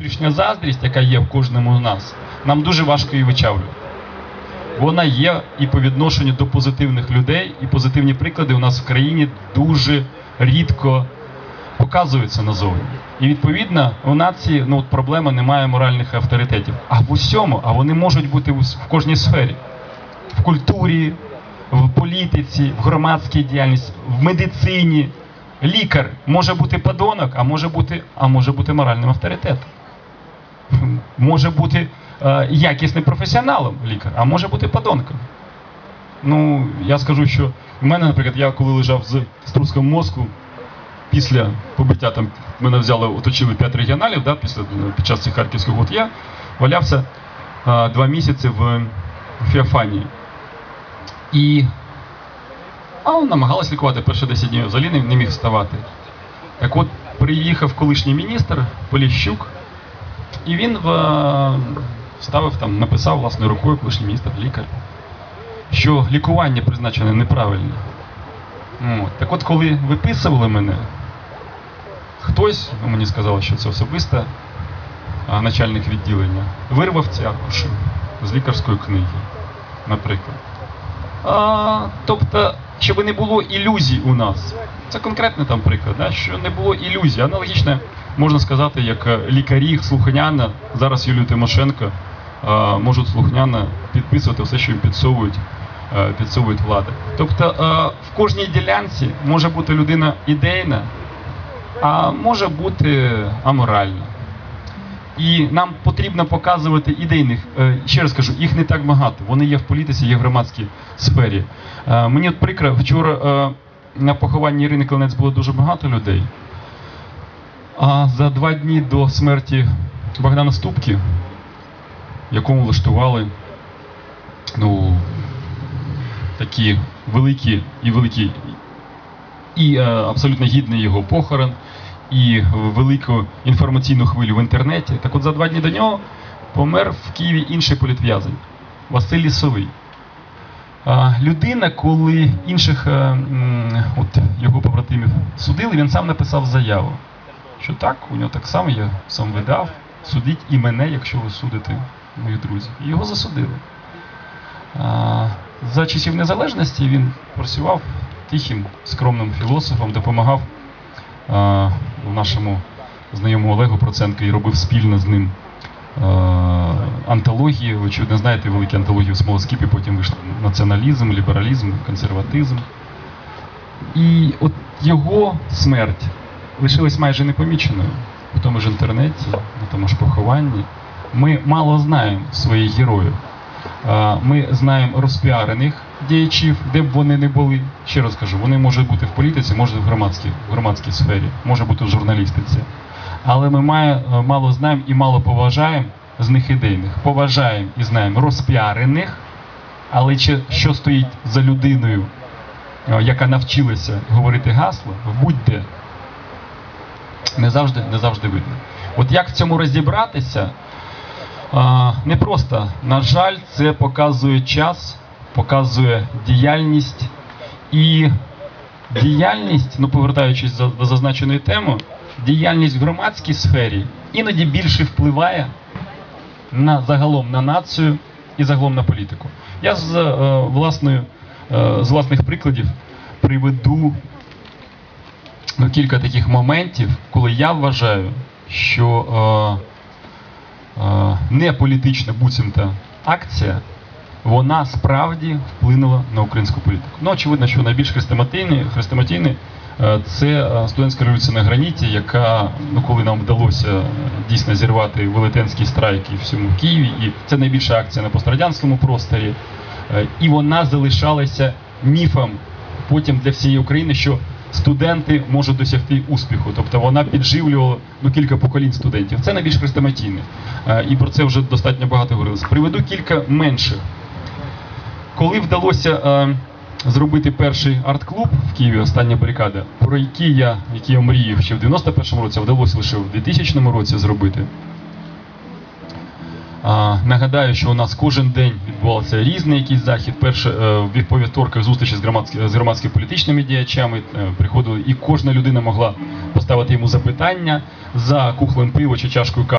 внутрішня заздрість, яка є в кожному з нас, нам дуже важко її вичавлювати. Вона є і по відношенню до позитивних людей, і позитивні приклади у нас в країні дуже рідко показуються назовні. І відповідно у нації ну, от проблема немає моральних авторитетів. А в усьому, а вони можуть бути в кожній сфері. В культурі, в політиці, в громадській діяльності, в медицині. Лікар може бути подонок, а може бути, а може бути моральним авторитетом. Може бути е, якісним професіоналом лікар, а може бути подонком. Ну, я скажу, що в мене, наприклад, я коли лежав з струском мозку, після побиття там мене взяли, оточили 5 регіоналів, да, після, під час цих харківських год я валявся а, два місяці в Феофанії. І а он намагалась лікувати перші 10 днів, взагалі не, не міг вставати. Так от приїхав колишній міністр Поліщук, і він в, е, вставив там, написав власною рукою колишній міністр, лікар, що лікування призначене неправильно. От. Так от, коли виписували мене, хтось, ну, мені сказали, що це особисто, начальник відділення, вирвав ці аркуші з лікарської книги, наприклад. А, тобто, щоб не було ілюзій у нас. Це конкретний там приклад, да? що не було ілюзій. Аналогічно можна сказати, як е, лікарі слухняно, зараз Юлію Тимошенко а, можуть слухняно підписувати все, що їм підсовують, е, підсовують влади. Тобто е, в кожній ділянці може бути людина ідейна, а може бути аморальна. І нам потрібно показувати ідейних. Е, Ще раз кажу, їх не так багато. Вони є в політиці, є в громадській сфері. Е, Мені от прикро, вчора е, на похованні Ірини Клинець було дуже багато людей. А за два дні до смерті Богдана Ступки, якому влаштували ну, такі великі і великі і е, абсолютно гідний його похорон, і велику інформаційну хвилю в інтернеті. Так от за два дні до нього помер в Києві інший політв'язень Василь Лісовий. Людина, коли інших е, от, його побратимів судили, він сам написав заяву, що так, у нього так само я сам видав, судіть і мене, якщо ви судите моїх друзів. І його засудили. За часів незалежності він працював тихим, скромним філософом, допомагав нашому знайомому Олегу Проценко і робив спільно з ним антології. Ви чудно знаєте, великі антології в Смолоскіпі, потім вийшли націоналізм, лібералізм, консерватизм. І от його смерть лишилась майже непоміченою в тому ж інтернеті, на тому ж похованні. Ми мало знаємо своїх героїв. Ми знаємо розпіарених діячів, де б вони не були. Ще раз кажу, вони можуть бути в політиці, можуть в громадській, в громадській сфері, може бути в журналістиці. Але ми е, мало знаємо і мало поважаємо з них ідейних. Поважаємо і знаємо розпіарених, але що стоїть за людиною, е, яка навчилася говорити гасло, будь-де, не завжди, не завжди видно. От як в цьому розібратися, не просто. На жаль, це показує час, показує діяльність і діяльність, ну повертаючись до зазначеної теми, діяльність в громадській сфері іноді більше впливає на загалом на націю і загалом на політику. Я з е, власної, е, з власних прикладів приведу ну, кілька таких моментів, коли я вважаю, що е, е, не політична буцімта акція, вона справді вплинула на українську політику. Ну, очевидно, що найбільш хрестоматійний, хрестоматійний це е, студентська революція на граніті, яка, ну, коли нам вдалося е, дійсно зірвати велетенський страйк і всьому Києві, і це найбільша акція на пострадянському просторі, е, і вона залишалася міфом потім для всієї України, що студенти можуть досягти успіху. Тобто вона підживлювала ну, кілька поколінь студентів. Це найбільш хрестоматійне. Е, І про це вже достатньо багато говорилось. Приведу кілька менших. Коли вдалося е, зробити перший арт-клуб в Києві, остання барикада, про який я, який я мріяв ще в 91-му році, вдалося лише в 2000 році зробити. А, нагадаю, що у нас кожен день відбувався різний якийсь захід. Перше е, в вівторках зустрічі з громадськими з громадськими політичними діячами е, приходили, і кожна людина могла поставити йому запитання за кухлем пива чи чашкою кави.